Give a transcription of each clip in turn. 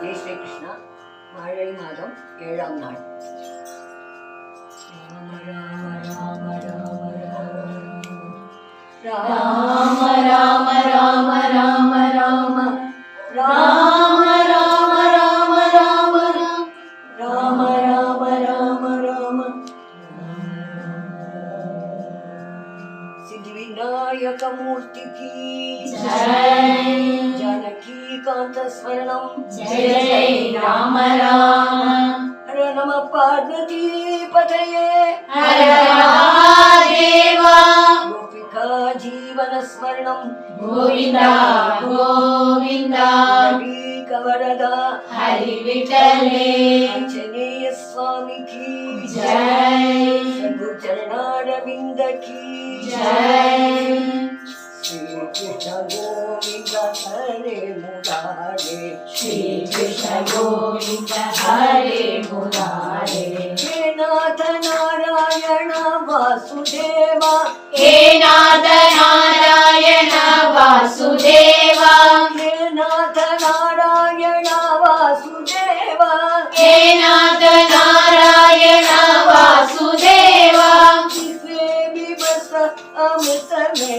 ജയ ശ്രീകൃഷ്ണ വാഴൽ മാതം ഏഴാം നാൾ രാമ രാമ രാമ രാമ രാമ राम हर नम पार्वती पतये हर महादेवा गोपिका जीवन स्मरणं गोविन्दा गोविन्दा कवरदा हरि विठले अञ्जनेय स्वामी की जय चरणारविन्द की जय Hey, Nada, Nada, Yana, Vasudeva. Hey, Nada, Nada, Yana, Vasudeva. Hey, Nada, Nada, Yana, Vasudeva. Hey, Nada, Nada, Yana,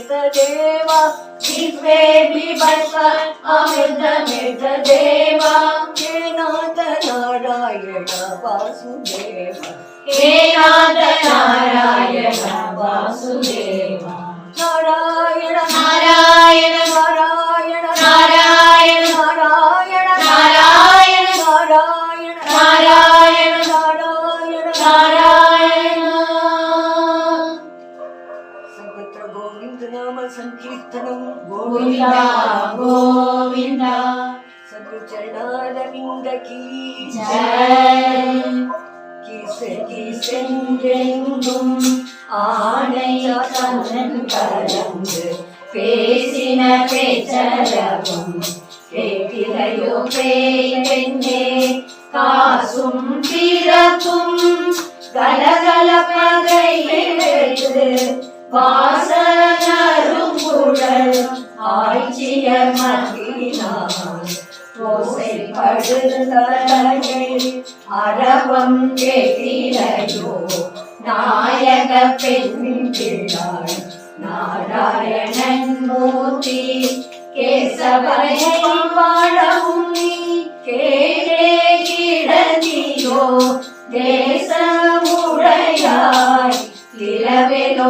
ದೇವ ದಿವ್ಯೆ ಬಿಬಸ ಅಮೃತ ಮೃತ ದೇವ ಹೇನಾಥ ನಾರಾಯಣ ವಾಸುದೇವ ಹೇನಾಥ ನಾರಾಯಣ ವಾಸುದೇವ ನಾರಾಯಣ ನಾರಾಯಣ கடகலப்பகையிலிருந்து வாசனரும் குழலும் ஆய்ச்சிய மகிழாய் ஓசைப்படுந்தலை அரவம் கேட்டிலையோ நாயக பெண்ணின் பிள்ளாய் நாராயணன் மூர்த்தி கேசவனை வாழவும் நீ கேடே கிடந்தியோ தேசம் உடையாய் நிலவேலோரெம்பாவாய்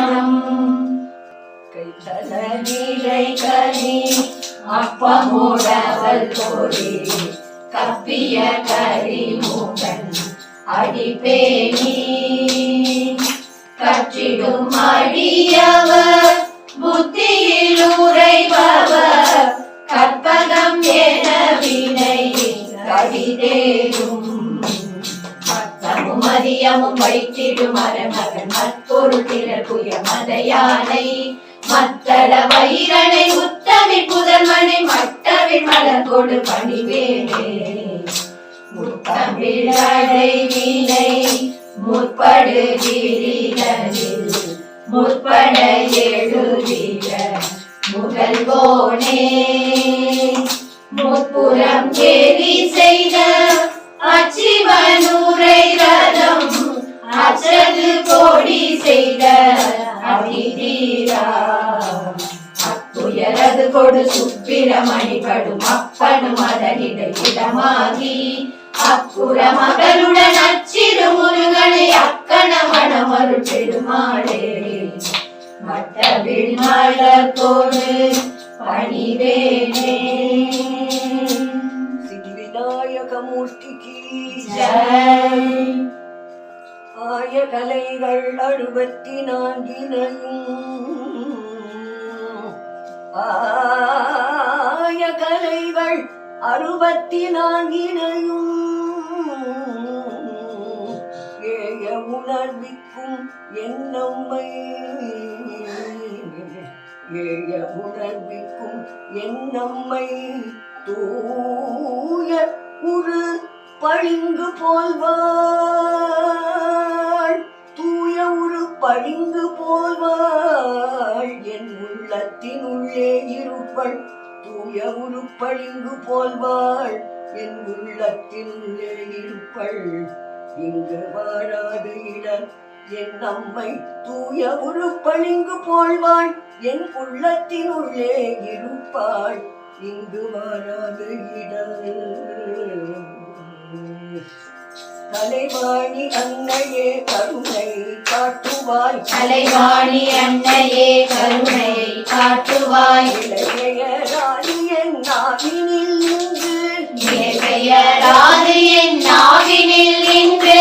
திருச்சிற்றம்பலம் நீரை கனி அப்பமோடவல் பொறி கப்பிய கரி மூடன் அடிப்பேணி கற்றிடும் அடியவர் புத்தியில் உரைபவர் கற்பகம் என வினை கவிதேரும் மதியமும் வைத்திடும் மரமகன் மற்பொருள் திரள் புய மதையானை மத்தள வைரனை உத்தமி புதல்வனை மட்டவில் மலர்கொடு பணிவேனே. முத்தமிழடை வீணை முற்படு கிரிதனில் முற்பட எழுதிட முதல்வோனே முப்புறம் கேலி செய்த அச்சிவனூரை அச்சது கோடி செய்த அதிதீரா அத்துயரது கொடு சுப்பிரமணி படும் அப்பனும் அதனிட இடமாகி அப்புற மகளுடன் அச்சிறு முருகனை அக்கண மணமருள் பெருமாளே. மட்டவில் மலர்கோடு பணிவேனே. சித்திவிநாயகமூர்த்திக்கு ஜெய் ஆய கலைகள் அறுபத்தி நான்கினையும் ஆய கலைகள் அறுபத்தி நான்கினையும் ஏய உணர்விக்கும் என்னம்மை. ஏய உணர்விக்கும் என்னம்மை. தூய உரு பளிங்கு போல்வா பளிங்கு போல்வாள் என் உள்ளத்தின் உள்ளே இருப்பள் தூய உரு போல்வாள் என் உள்ளத்தின் உள்ளே இருப்பள் இங்கு வாழாது இடர் என் நம்மை தூய உரு போல்வாள் என் உள்ளத்தின் உள்ளே இருப்பாள் இங்கு வாழாது இடர் தலைவாணி அன்னையே கருணை காட்டுவாய். அலைவாணி அன்னையே கருணையை காட்டுவாய். இளைய ராணி என் நாவினில் நின்று. இயற்கையராது என் நாவினில் நின்று.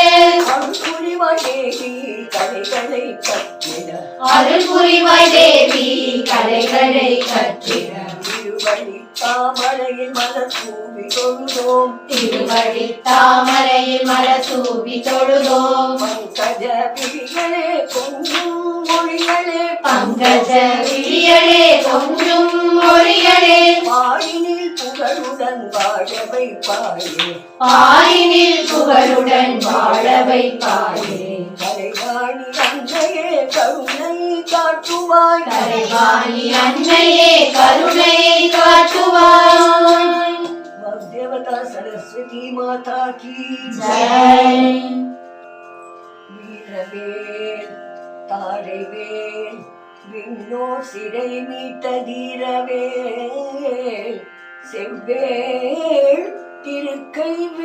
அருள் புரிவாய் தேவி கலைகளை கற்றிட. அருள் புரிவாய் தேவி கலைகளை கற்றிட. താമരയിൽ മലത്തൂവി തൊഴുതോം തിരുവഴി താമരയിൽ മലത്തൂവി തൊഴുതോം പങ്കജ വിളികളെ കൊഞ്ചും മൊഴികളെ പങ്കജ വിളികളെ കൊഞ്ചും മൊഴികളെ புகழுடன் வாழவை பாயே பாயினில் புகழுடன் வாழ வைப்பாயே. கலைவாணி அன்னையே கருணை காட்டுவாய். கலைவாணி அன்னையே கருணையை காட்டுவாய். தேவதா சரஸ்வதி மாதா கி. ஜெய். வீரவேல் தாரைவேல் விண்ணோர் சிறை மீட்ட தீரவேல் செவ்வேள் திருக்கைவேல்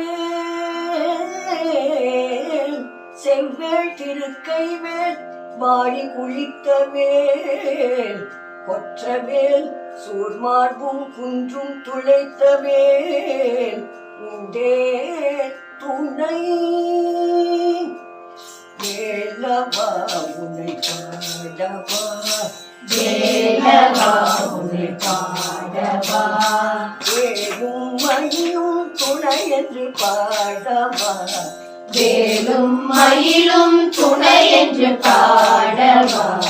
செவ்வேள் திருக்கைவேல் வாடி குளித்த வேல் கொற்றவேல் சூர்மார்பும் குன்றும் துளைத்த வேல் உண்டே துணை வேலவா உனை பாடவா வேலும் மணியும் துணை என்று பாடவா. வேலும் மயிலும் துணை என்று பாடவா.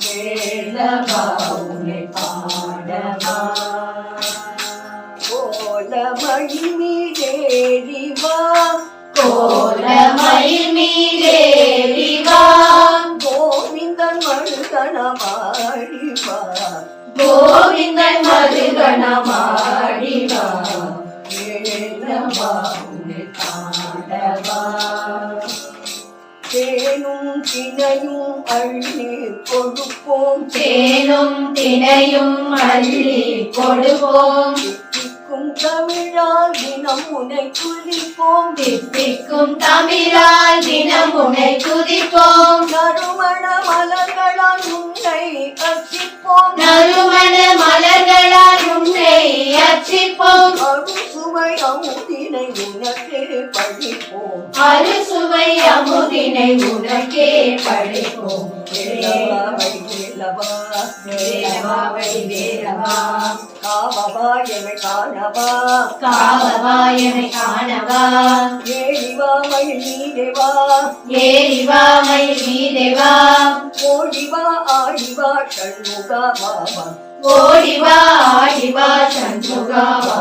வேலவா உன்னை பாடவா. ഗോവിന്ദൻ മരുകണമാടിവ തേനും തിനയും അള്ളി കൊടുപ്പോം. തേനും തിനയും അള്ളി കൊടുപ്പോം. தித்திக்கும் தமிழால் தினம் உனை துதிப்போம். தித்திக்கும் தமிழால் தினம் உன்னை துதிப்போம். நறுமண மலர்களால் உன்னை அர்ச்சிப்போம் நறுமண மலர்களால் உன்னை அர்ச்சிப்போம் அறுசுவை அமுதினை உனக்கே பழிப்போம் அறுசுவை அமுதினை உனக்கே படைப்போம். வேலவா வழி வேலவா வேலவா காவவா எமை காணவா? காணவா ஏழிவா மயில் நீதேவா? ஏறிவா மயில் மீதேவா ஓடிவா ஆடிவா ஷண்முகா பாபா ஓடிவா ஆடிவா சண்முகாவா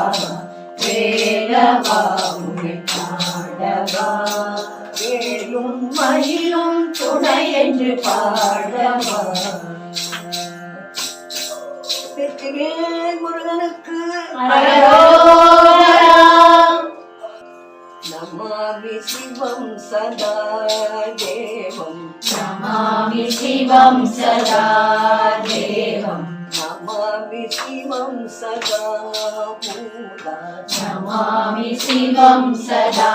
வேலவா உன்னை பாடவா? வேலும் மயிலும் துணை என்று பாடவா? வேல் முருகனுக்கு நமாமி சிவம் சதா தேவம் நமாமி சிவம் சதா தேவம் नमामि शिवं सदा मूदा नमामि शिवं सदा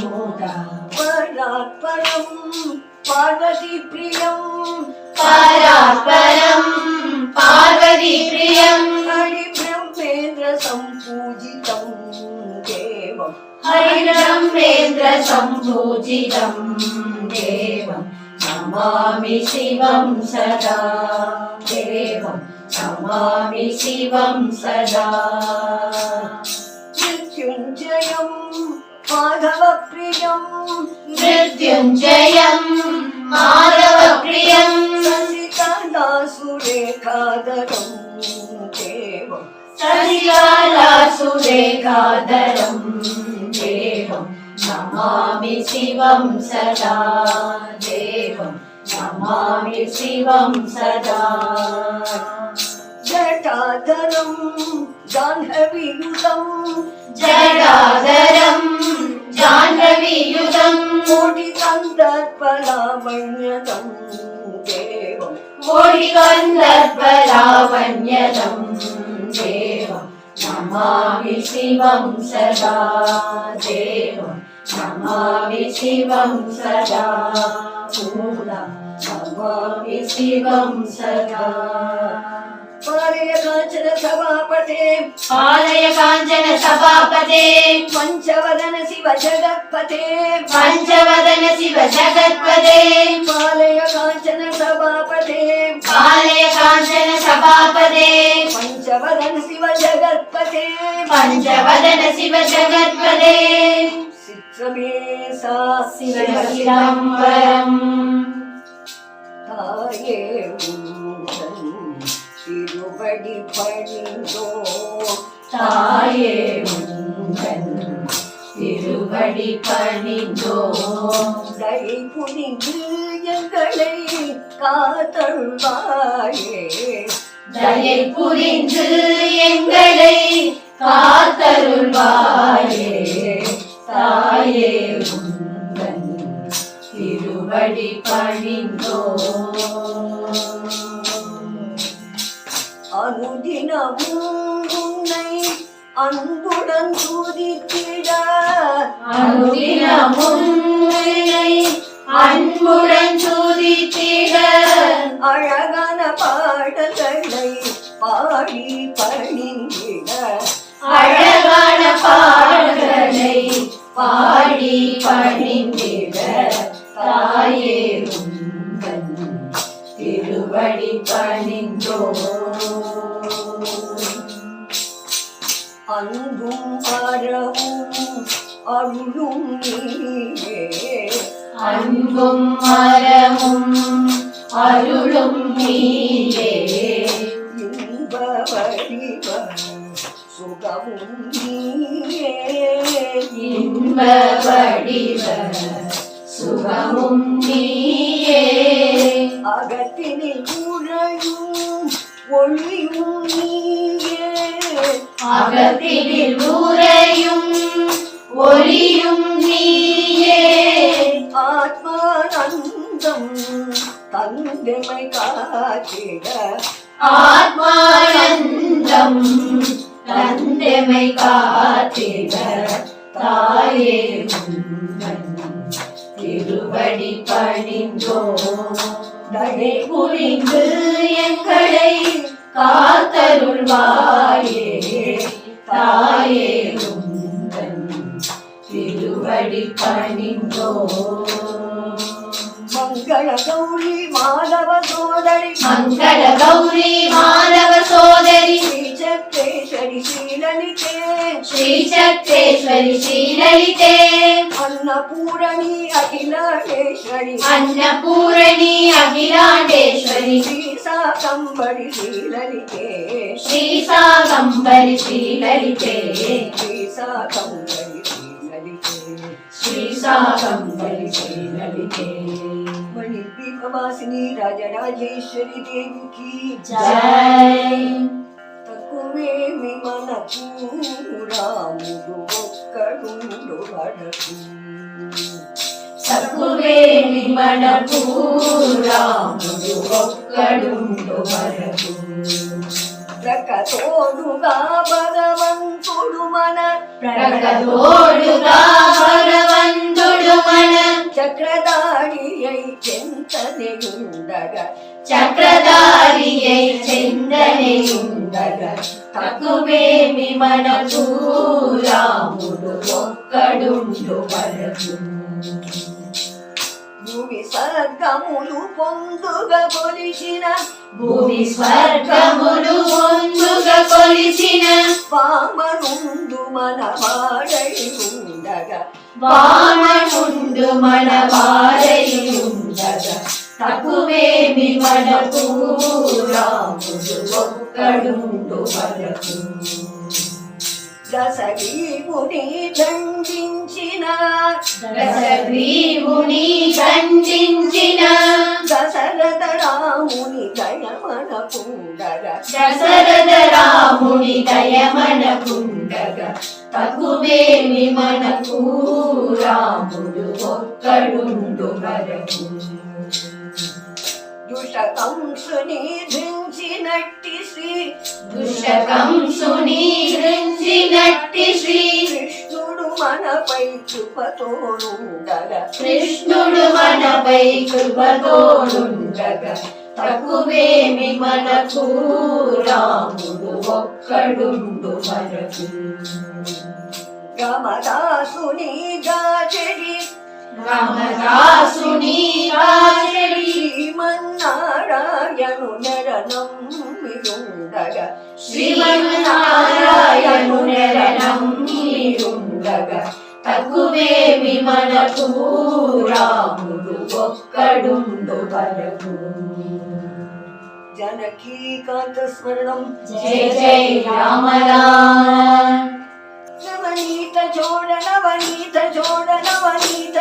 मूदा परात्परं पार्वतीप्रियं परात्परम् പാർവതി പ്രിയം ഹരി ബ്രഹ്മേന്ദ്ര സംപൂജിതം ദേവം. ഹരി ബ്രഹ്മേന്ദ്ര സംപൂജിതം ദേവം. നമാമി ശിവം സദാ ദേവം. നമാമി ശിവം സദാ. മൃത്യുഞ്ജയം മാധവപ്രിയം. മൃത്യുഞ്ജയം മാധവപ്രിയം. ససికాసురేఖాదరం దేవం. సశిలాసురేఖాదరం దేవం. నమామి శివం సదా దేవం. నమామి శివం సదా. జటాధరం జాహ్నవియుతం జడాధరం జాహ్నవీయుతం కోటికందర్పలావణ్యతం దేవం कोटिकन्दर्पलावण्यजम् देवं नमामि शिवं सदा देवं नमामि शिवं सदा पूरा नमामि शिवं सदा ஆலய காஞ்சன சபாபதே. ஆலய காஞ்சன சபாபதே. பஞ்சவதன சிவ ஜகத்பதே. பஞ்சவதன சிவ ஜகத்பதே. ஆலய காஞ்சன சபாபதே. ஆலய காஞ்சன சபாபதே. பஞ்சவதன சிவ ஜகத்பதே. பஞ்சவதன சிவ ஜகத்பதே. சிற்றமே சாசிரம் தாயே திருவடி பணிந்தோ தாயே உந்தன் திருவடி பணிந்தோ தயை புரிந்து எங்களை காத்தருள்வாயே. தயை புரிந்து எங்களை காத்தருள்வாயே. தாயே உந்தன் திருவடி பணிந்தோ அனுதினமும் உன்னை அன்புடன் துதித்திட. அனுதினமும் உன்னை அன்புடன் துதித்திட. அழகான பாடல்களை பாடி பணிந்திட. அழகான பாடல்களை பாடி பணிந்திட. தாயே உந்தன் திருவடி பணிந்தோ அன்பும் அறவும் அருளும் நீயே அன்பும் மரமும் அருளும் நீயே இன்ப வடிவ சுகமும் நீயே இன்ப வடிவ சுகமும் நீயே அகத்தினில் உறையும் ஒளியும் நீயே. அகத்தினில் உறையும் ஒளியும் நீயே. ஆத்மானந்தம் தந்தமை காத்திட. ஆத்மானந்தம் தந்தமை காத்திட. தாயே திருவடி பணிந்தோ தடை புரிந்து எங்களை காத்தருள்வாயே. தாயே உந்தன் திருவடி பணிந்தோ. மங்கள கௌரி மாதவ சோதரி. மங்கள கௌரி மாணவ శ్రీలలితే శ్రీచక్రేశ్వరి అన్నపూరణి అఖిలాండేశ్వరి. అన్నపూరణి అఖిలాండేశ్వరి. శ్రీసాకంబరి శ్రీలలితే శ్రీసాకంబరి శ్రీలలితే శ్రీసాకంబరి శ్రీలలితే శ్రీసాకంబరి శ్రీలలితే మణిద్వీపవాసిని రాజరాజేశ్వరి దేవికి. జయ పూరాముడు ఒక్కడుండు మనకు రాముడు ఒక్కడుండు వరకు ప్రకతోడుగా భగవంతుడు మన ప్రకతోడుగా భగవంతుడు మన చక్రధారి అయి చెంతనే ఉండగా చక్రధారి అయి చెందనే ఉండగా తక్కువేమి మనకు రాముడు ఒక్కడుండు వరకు భూమి స్వర్గములు పొందుగా కొలిచిన భూమి స్వర్గములు ముందుగా కొలిచిన వామనుండు మన వాడై ఉండగా. వామనుండు మన వారై ఉండగా. తక్కువేమి మనకు రాముడు కడుండువరకు దశగ్రీవుని దశరథ రాముని దయమన కుండగ. దశరథ రాముని దయమన కుండగ. తగువేమి మనకు రాముడు ఒక్కడుండు వరకు. దుషకంసుని ధించినట్టి శ్రీ దుషకంసుని ధృంచినట్టి శ్రీ కృష్ణుడు మనపై కృపతోడుండగా. కృష్ణుడు మనపై కృపతోడుండగా. తక్కువేమి మనకు రాముడు ఒక్కడుండు వరకు రమదాసుని గాచడి రమదాసుని శ్రీమన్నారాయణు నెర నమ్మియుండగ శ్రీమన్నారాయణు నెర నమ్మియుండగ మనకు రాముడు ఒక్కడుండు బలకు జనకీకాంత స్మరణం. జయ జయ రామరా నవనీత చోడ నవనీత చోడ నవనీత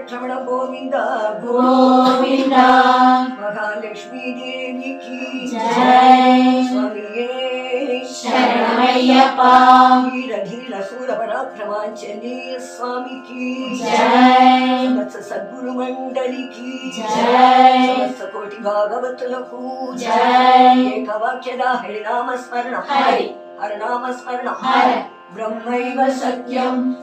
వెంకటరమణ గోవింద గోవింద మహాలక్ష్మీ దేవికి జై స్వామియే శరణమయ్యప్ప ధీర ధీర సూర పరాక్రమాంజనేయ స్వామికి జై సమస్త సద్గురు మండలికి జై సమస్త కోటి భాగవతులకు జై ఏకవాక్యద హరినామ స్మరణం హరి హరనామ స్మరణం హర బ్రహ్మైవ సత్యం